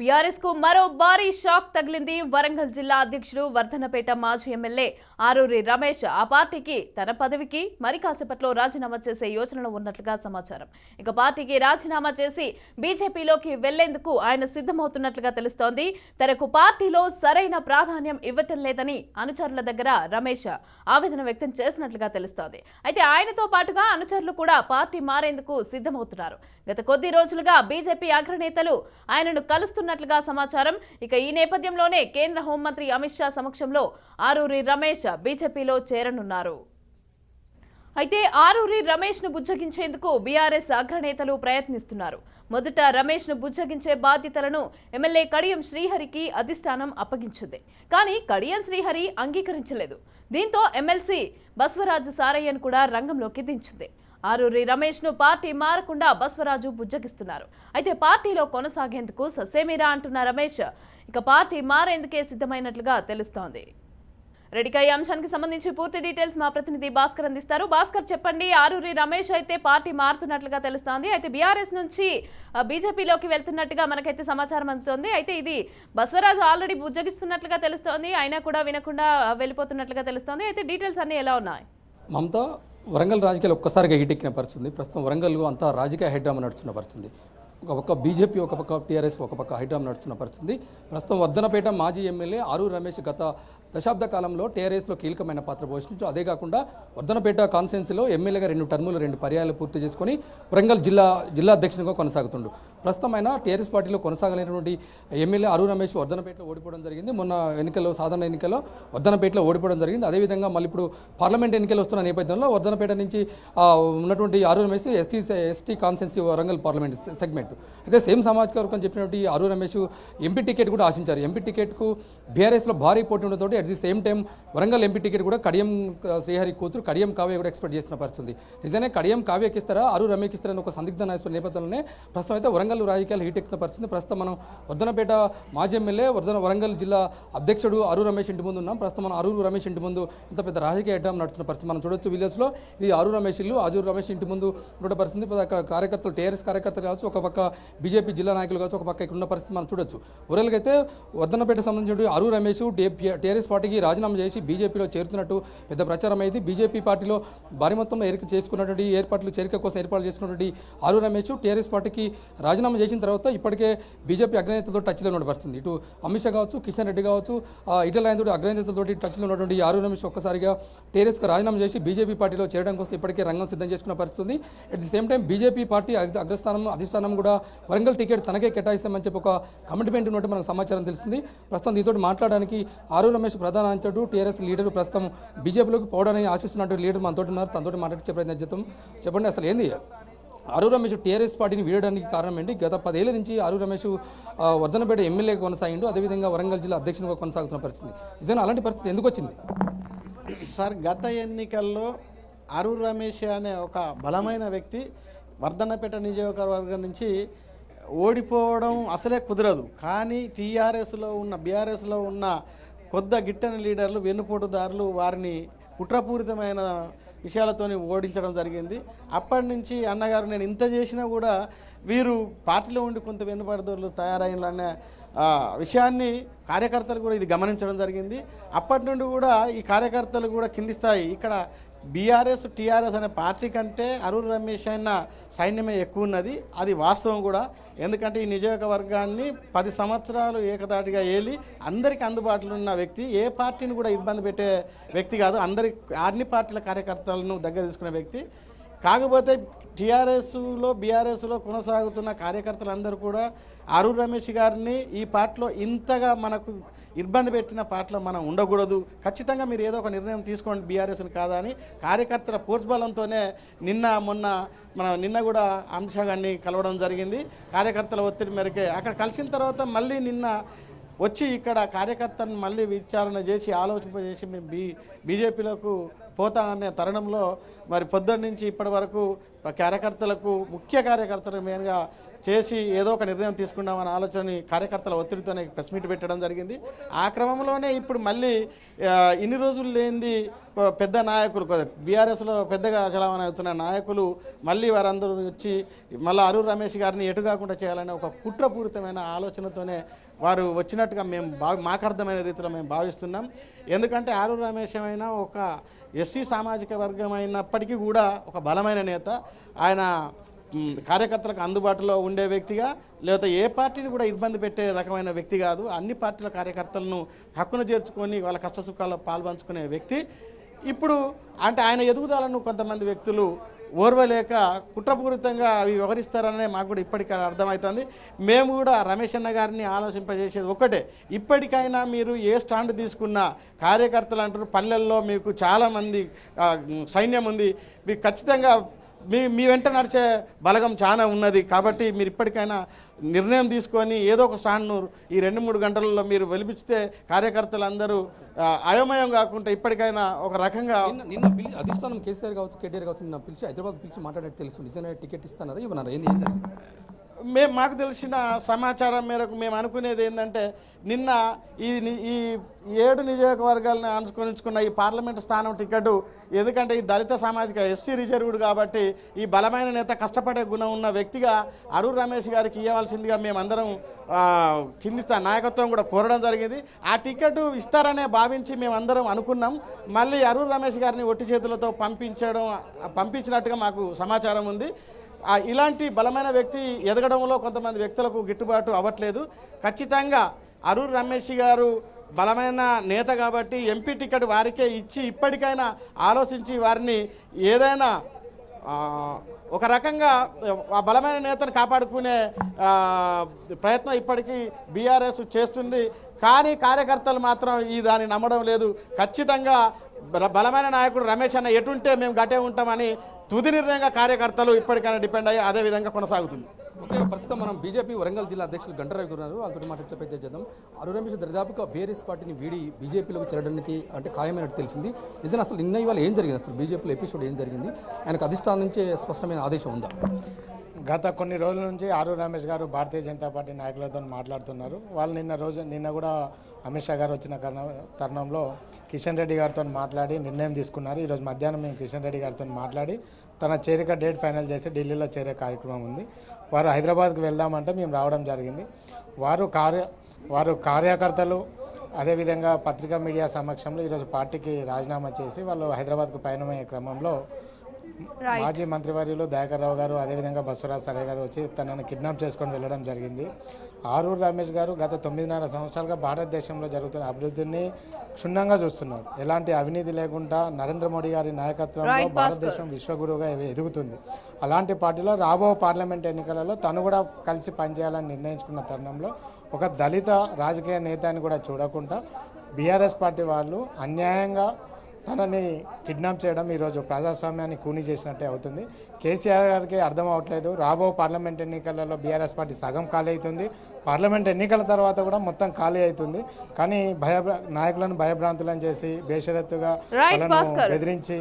బీఆర్ఎస్కు మరో భారీ షాక్ తగిలింది వరంగల్ జిల్లా అధ్యక్షుడు వర్ధనపేట మాజీ ఎమ్మెల్యే ఆరూరి రమేష్. ఆ పార్టీకి తన పదవికి మరి కాసేపట్లో రాజీనామా చేసే యోచనలో ఉన్నట్లుగా సమాచారం. ఇక పార్టీకి రాజీనామా చేసి బీజేపీలోకి వెళ్ళేందుకు ఆయన సిద్ధమవుతున్నట్లుగా తెలుస్తోంది. తనకు పార్టీలో సరైన ప్రాధాన్యం ఇవ్వటం లేదని అనుచరుల దగ్గర రమేష్ ఆవేదన వ్యక్తం చేసినట్లుగా తెలుస్తోంది. అయితే ఆయనతో పాటుగా అనుచరులు కూడా పార్టీ మారేందుకు సిద్ధమవుతున్నారు. గత కొద్ది రోజులుగా బీజేపీ అగ్రనేతలు ఆయనను చేస్తున్నట్లుగా సమాచారం. ఇక ఈ నేపథ్యంలోనే కేంద్ర హోంమంత్రి అమిత్ షా సమక్షంలో ఆరూరి రమేష్ బీజేపీలో చేరనున్నారు. అయితే ఆరూరి రమేష్ను బుజ్జగించేందుకు బీఆర్ఎస్ అగ్రనేతలు ప్రయత్నిస్తున్నారు. మొదట రమేష్ను బుజ్జగించే బాధ్యతలను ఎమ్మెల్యే కడియం శ్రీహరికి అధిష్టానం అప్పగించింది. కానీ కడియం శ్రీహరి అంగీకరించలేదు. దీంతో ఎమ్మెల్సీ బస్వరాజు సారయ్యను కూడా రంగంలోకి దించింది. ఆరూరి రమేష్ను పార్టీ మారకుండా బస్వరాజు బుజ్జగిస్తున్నారు. అయితే పార్టీలో కొనసాగేందుకు ససేమిరా అంటున్న రమేష్ ఇక పార్టీ మారేందుకే సిద్ధమైనట్లుగా తెలుస్తోంది. రెడీగా ఈ అంశానికి సంబంధించి పూర్తి డీటెయిల్స్ మా ప్రతినిధి భాస్కర్ అందిస్తారు. భాస్కర్ చెప్పండి ఆరూరి రమేష్ అయితే పార్టీ మారుతున్నట్లుగా తెలుస్తోంది. అయితే బీఆర్ఎస్ నుంచి బీజేపీలోకి వెళ్తున్నట్టుగా మనకైతే సమాచారం అందుతోంది. అయితే ఇది బస్వరాజు ఆల్రెడీ బుజ్జగిస్తున్నట్లుగా తెలుస్తోంది. అయినా కూడా వినకుండా వెళ్ళిపోతున్నట్లుగా తెలుస్తోంది. అయితే డీటెయిల్స్ అన్ని ఎలా ఉన్నాయి? మమతా వరంగల్ రాజకీయాలు ఒక్కసారిగా హీటెక్కిన పరిస్థితుంది. ప్రస్తుతం వరంగల్ అంతా రాజకీయ హైడ్రామా నడుస్తున్న పరిస్థితుంది. ఒక పక్క బీజేపీ ఒక పక్క టీఆర్ఎస్ ఒక పక్క హైడ్రామా నడుస్తున్న పరిస్థితుంది. ప్రస్తుతం వద్దనపేట మాజీ ఎమ్మెల్యే ఆరు రమేష్ గత దశాబ్ద కాలంలో టీఆర్ఎస్లో కీలకమైన పాత్ర పోషించు అదే కాకుండా వర్ధనపేట కాన్స్టెన్సీలో ఎమ్మెల్యేగా రెండు టర్ములు రెండు పర్యాయాలు పూర్తి చేసుకొని వరంగల్ జిల్లా జిల్లా అధ్యక్షునిగా కొనసాగుతుండు. ప్రస్తుతమైన టీఆర్ఎస్ పార్టీలో కొనసాగలేనటువంటి ఎమ్మెల్యే అరుణ్ రమేష్ వర్ధనపేటలో ఓడిపోవడం జరిగింది. మొన్న ఎన్నికల్లో సాధారణ ఎన్నికల్లో వర్ధనపేటలో ఓడిపోవడం జరిగింది. అదేవిధంగా మళ్ళీ ఇప్పుడు పార్లమెంట్ ఎన్నికలు వస్తున్న నేపథ్యంలో వర్ధనపేట నుంచి ఉన్నటువంటి Arun Ramesh SC ST constituency Warangal parliament segment. అయితే సేమ్ సామాజిక వర్గం చెప్పినటువంటి అరుణ్ రమేష్ ఎంపీ టికెట్ కూడా ఆశించారు. ఎంపీ టికెట్కు బీఆర్ఎస్లో భారీ పోటీ ఉండడంతో at the same time Warangal MP ticket కూడా కడియం శ్రీహరి కూతురు కడియం కావ్య కూడా ఎక్స్పెక్ట్ చేస్తున్న పరిస్థితి నిజంగానే కడియం కావ్యకి ఇస్తారా అరు రమేష్ ఇస్తారని ఒక సందిగ్ధ నాయకుల నేపథ్యంలోనే ప్రస్తుతం అయితే వరంగల్ రాజకీయాలు హీట్ ఎక్కుతున్న పరిస్థితి ప్రస్తుతం మనం వర్ధనపేట మాజీ ఎమ్మెల్యే వర్ధన వరంగల్ జిల్లా అధ్యక్షుడు అరు రమేష్ ఇంటి ముందు ఉన్నాం. ప్రస్తుతం మనం అరూరు రమేష్ ఇంటి ముందు ఇంత పెద్ద రాజకీయ అడ్డం నడుస్తున్న పరిస్థితి మనం చూడొచ్చు విలేజ్లో ఇది అరు రమేష్ ఇల్లు అజూరు రమేష్ ఇంటి ముందు ఉన్న పరిస్థితి అక్కడ కార్యకర్తలు టీఆర్ఎస్ కార్యకర్తలు కావచ్చు ఒక పక్క బీజేపీ జిల్లా నాయకులు కావచ్చు ఒక పక్క ఇక్కడ ఉన్న పరిస్థితి మనం చూడొచ్చు. ఊరలకి అయితే వర్ధనపేట సంబంధించిన అరు రమేష్ టీఆర్ఎస్ పార్టీకి రాజీనామా చేసి బీజేపీలో చేరుతున్నట్టు పెద్ద ప్రచారం అయింది బీజేపీ పార్టీలో భారీ మొత్తంలో ఎరిక చేసుకున్నటువంటి ఏర్పాట్లు చేరిక కోసం ఏర్పాటు చేసుకున్నటువంటి ఆరు రమేష్ టీఆర్ఎస్ పార్టీకి రాజీనామా చేసిన తర్వాత ఇప్పటికే బీజేపీ అగ్రనేతతో టచ్లో ఉండబడుతుంది ఇటు అమిత్ షా కావచ్చు కిషన్ రెడ్డి కావచ్చు ఆ, ఈటెల టచ్లో ఉన్నటువంటి ఆరు రమేష్ ఒక్కసారిగా టీఆర్ఎస్కి రాజీనామా చేసి బీజేపీ పార్టీలో చేరడం కోసం ఇప్పటికే రంగం సిద్ధం చేసుకున్న పరిస్థితుంది. At the same time BJP party అగ్రస్థానం అధిష్టానం కూడా వరంగల్ టికెట్ తనకే కేటాయిస్తామని చెప్పి ఒక కమిట్మెంట్ ఉన్నట్టు మనకు సమాచారం తెలిసింది ప్రస్తుతం దీంతో మాట్లాడడానికి ఆరు రమేష్ ప్రధాన అంచడు టీఆర్ఎస్ లీడర్ ప్రస్తుతం బీజేపీలోకి పోవడానికి ఆశిస్తున్నట్టు లీడర్ మనతో ఉన్నారు. తనతో మాట్లాడించే ప్రయత్నం చేద్దాం. చెప్పండి అసలు ఏంది? అరు రమేష్ టీఆర్ఎస్ పార్టీని వీడడానికి కారణం ఏంటి? గత పదేళ్ళ నుంచి అరు రమేష్ వర్ధనపేట ఎమ్మెల్యే కొనసాగిండు. అదేవిధంగా వరంగల్ జిల్లా అధ్యక్షునిగా కొనసాగుతున్న పరిస్థితి. నిజంగా అలాంటి పరిస్థితి ఎందుకు వచ్చింది? సార్ గత ఎన్నికల్లో అరు రమేష్ అనే ఒక బలమైన వ్యక్తి వర్ధనపేట నియోజకవర్గం నుంచి ఓడిపోవడం అసలే కుదరదు. కానీ టీఆర్ఎస్లో ఉన్న బీఆర్ఎస్లో ఉన్న కొద్ద గిట్టని లీడర్లు వెన్నుపోటుదారులు వారిని కుట్రపూరితమైన విషయాలతోని ఓడించడం జరిగింది. అప్పటి నుంచి అన్నగారు నేను ఇంత చేసినా కూడా వీరు పార్టీలో ఉండి కొంత వెన్నుపడదారులు తయారైన విషయాన్ని కార్యకర్తలు కూడా ఇది గమనించడం జరిగింది. అప్పటి నుండి కూడా ఈ కార్యకర్తలు కూడా కింది స్థాయి ఇక్కడ బీఆర్ఎస్ టీఆర్ఎస్ అనే పార్టీ కంటే అరుణ్ రమేష్ అయిన సైన్యమే ఎక్కువ ఉన్నది. అది వాస్తవం కూడా. ఎందుకంటే ఈ నియోజకవర్గాన్ని పది సంవత్సరాలు ఏకదాటిగా ఏలి అందరికీ అందుబాటులో ఉన్న వ్యక్తి ఏ పార్టీని కూడా ఇబ్బంది పెట్టే వ్యక్తి కాదు. అందరి అన్ని పార్టీల కార్యకర్తలను దగ్గర తీసుకునే వ్యక్తి. కాకపోతే టీఆర్ఎస్లో బీఆర్ఎస్లో కొనసాగుతున్న కార్యకర్తలందరూ కూడా అరు రమేష్ గారిని ఈ పార్టీలో ఇంతగా మనకు ఇబ్బంది పెట్టిన పార్టీలో మనం ఉండకూడదు. ఖచ్చితంగా మీరు ఏదో ఒక నిర్ణయం తీసుకోండి బీఆర్ఎస్ని కాదా అని. కార్యకర్తల పోర్చుబలంతోనే నిన్న మొన్న మన నిన్న కూడా అమిత్ షా గారిని కలవడం జరిగింది. కార్యకర్తల ఒత్తిడి మేరకే. అక్కడ కలిసిన తర్వాత మళ్ళీ నిన్న వచ్చి ఇక్కడ కార్యకర్తలను మళ్ళీ విచారణ చేసి ఆలోచింపజేసి మేము బీ బీజేపీలకు పోతా అనే తరుణంలో మరి పొద్దున్న నుంచి ఇప్పటి వరకు కార్యకర్తలకు ముఖ్య కార్యకర్తలు మెయిన్గా చేసి ఏదో ఒక నిర్ణయం తీసుకుందామని ఆలోచన కార్యకర్తల ఒత్తిడితోనే ప్రెస్ మీట్ పెట్టడం జరిగింది. ఆ క్రమంలోనే ఇప్పుడు మళ్ళీ ఇన్ని రోజులు లేనిది పెద్ద నాయకులు బీఆర్ఎస్లో పెద్దగా చలామణి అవుతున్న నాయకులు మళ్ళీ వారందరూ వచ్చి మళ్ళీ అరూర్ రమేష్ గారిని ఎటు కాకుండా చేయాలనే ఒక కుట్రపూరితమైన ఆలోచనతోనే వారు వచ్చినట్టుగా మేము భావి మాకు అర్థమైన రీతిలో మేము భావిస్తున్నాం. ఎందుకంటే ఆరూర్ రమేష్ అయినా ఒక ఎస్సీ సామాజిక వర్గం అయినప్పటికీ కూడా ఒక బలమైన నేత. ఆయన కార్యకర్తలకు అందుబాటులో ఉండే వ్యక్తిగా లేకపోతే ఏ పార్టీని కూడా ఇబ్బంది పెట్టే రకమైన వ్యక్తి కాదు. అన్ని పార్టీల కార్యకర్తలను హక్కును చేర్చుకొని వాళ్ళ కష్టసుఖాల్లో పాల్పంచుకునే వ్యక్తి. ఇప్పుడు అంటే ఆయన ఎదుగుదలను కొంతమంది వ్యక్తులు ఓర్వలేక కుట్రపూరితంగా అవి వ్యవహరిస్తారనే మాకు కూడా ఇప్పటికీ అర్థమవుతుంది. మేము కూడా రమేష్ అన్న గారిని ఆలోచింపజేసేది ఒకటే. ఇప్పటికైనా మీరు ఏ స్టాండ్ తీసుకున్నా కార్యకర్తలు అంటారు పల్లెల్లో మీకు చాలామంది సైన్యం ఉంది. మీకు ఖచ్చితంగా మీ మీ వెంట నడిచే బలగం చాలా ఉన్నది కాబట్టి మీరు ఇప్పటికైనా నిర్ణయం తీసుకొని ఏదో ఒక స్టాండ్ను ఈ రెండు మూడు గంటలలో మీరు వెలిపిస్తే కార్యకర్తలందరూ అయోమయం కాకుండా ఇప్పటికైనా ఒక రకంగా నిన్న అధిష్టానం కేసీఆర్ కావచ్చు కేటీఆర్ కావచ్చు నిన్న పిలిచి హైదరాబాద్ పిలిచి మాట్లాడేది తెలుసు. నిజంగా టికెట్ ఇస్తున్నారా ఇవ్వనారా? ఏంది? మేము మాకు తెలిసిన సమాచారం మేరకు మేము అనుకునేది ఏంటంటే నిన్న ఈ ఈ ఏడు నియోజకవర్గాలను అనుకునించుకున్న ఈ పార్లమెంటు స్థానం టికెట్ ఎందుకంటే ఈ దళిత సామాజిక ఎస్సీ రిజర్వ్డ్ కాబట్టి ఈ బలమైన నేత కష్టపడే గుణం ఉన్న వ్యక్తిగా అరుణ్ రమేష్ గారికి ఇవ్వాల్సిందిగా మేమందరం కింది నాయకత్వం కూడా కోరడం జరిగింది. ఆ టికెట్ ఇస్తారనే భావించి మేమందరం అనుకున్నాం. మళ్ళీ అరుణ్ రమేష్ గారిని ఒట్టి చేతులతో పంపించడం పంపించినట్టుగా మాకు సమాచారం ఉంది. ఇలాంటి బలమైన వ్యక్తి ఎదగడంలో కొంతమంది వ్యక్తులకు గిట్టుబాటు అవ్వట్లేదు. ఖచ్చితంగా అరూర్ రమేష్ గారు బలమైన నేత కాబట్టి ఎంపీ టికెట్ వారికే ఇచ్చి ఇప్పటికైనా ఆలోచించి వారిని ఏదైనా ఒక రకంగా ఆ బలమైన నేతను కాపాడుకునే ప్రయత్నం ఇప్పటికీ బీఆర్ఎస్ చేస్తుంది. కానీ కార్యకర్తలు మాత్రం ఈ దాన్ని నమ్మడం లేదు. ఖచ్చితంగా బల- బలమైన నాయకుడు రమేష్ అన్న ఎటుంటే మేము గట్టే ఉంటామని తుది నిర్ణయంగా కార్యకర్తలు ఇప్పటికైనా డిపెండ్ అయ్యి అదే విధంగా కొనసాగుతుంది. ఓకే ప్రస్తుతం మనం బీజేపీ వరంగల్ జిల్లా అధ్యక్షులు గంటరవి ఉన్నారు. వాళ్ళతో మాట్లాడే ప్రయత్నం చేద్దాం. అరు రమేష్ దరిదాపుగా బీఆర్ఎస్ పార్టీని వీడి బీజేపీలోకి చేరడానికి అంటే ఖాయమైనట్టు తెలిసింది. నిజంగా అసలు నిన్న ఇవాళ ఏం జరిగింది? అసలు బీజేపీలో ఎపిసోడ్ ఏం జరిగింది? ఆయనకు అధిష్టానం నుంచే స్పష్టమైన ఆదేశం ఉందా? గత కొన్ని రోజుల నుంచి ఆరు రమేష్ గారు భారతీయ జనతా పార్టీ నాయకులతో మాట్లాడుతున్నారు. వాళ్ళు నిన్న రోజు నిన్న కూడా అమిత్ షా గారు వచ్చిన తరుణంలో కిషన్ రెడ్డి గారితో మాట్లాడి నిర్ణయం తీసుకున్నారు. ఈరోజు మధ్యాహ్నం మేము కిషన్ రెడ్డి గారితో మాట్లాడి తన చేరిక డేట్ ఫైనల్ చేసి ఢిల్లీలో చేరే కార్యక్రమం ఉంది. వారు హైదరాబాద్కి వెళ్దామంటే మేము రావడం జరిగింది. వారు కార్య వారు కార్యకర్తలు అదేవిధంగా పత్రికా మీడియా సమక్షంలో ఈరోజు పార్టీకి రాజీనామా చేసి వాళ్ళు హైదరాబాద్కు పయనమయ్యే క్రమంలో మాజీ మంత్రివర్యులు దయాకర్ రావు గారు అదేవిధంగా బసవరాజ్ సరే గారు వచ్చి తనని కిడ్నాప్ చేసుకొని వెళ్ళడం జరిగింది. ఆరూరు రమేష్ గారు గత తొమ్మిదిన్నర సంవత్సరాలుగా భారతదేశంలో జరుగుతున్న అభివృద్ధిని క్షుణ్ణంగా చూస్తున్నారు. ఎలాంటి అవినీతి లేకుండా నరేంద్ర మోడీ గారి నాయకత్వంలో భారతదేశం విశ్వగురువుగా ఎదుగుతుంది. అలాంటి పార్టీలో రాబో పార్లమెంట్ ఎన్నికలలో తను కూడా కలిసి పనిచేయాలని నిర్ణయించుకున్న తరుణంలో ఒక దళిత రాజకీయ నేత అని కూడా చూడకుండా బీఆర్ఎస్ పార్టీ వాళ్ళు అన్యాయంగా తనని కిడ్నాప్ చేయడం ఈరోజు ప్రజాస్వామ్యాన్ని కూని చేసినట్టే అవుతుంది. కేసీఆర్ గారికి అర్థం అవ్వట్లేదు రాబో పార్లమెంట్ ఎన్నికలలో బీఆర్ఎస్ పార్టీ సగం ఖాళీ అవుతుంది. పార్లమెంట్ ఎన్నికల తర్వాత కూడా మొత్తం ఖాళీ అవుతుంది. కానీ భయ నాయకులను భయభ్రాంతులను చేసి బేషరత్తుగా. బెదిరించి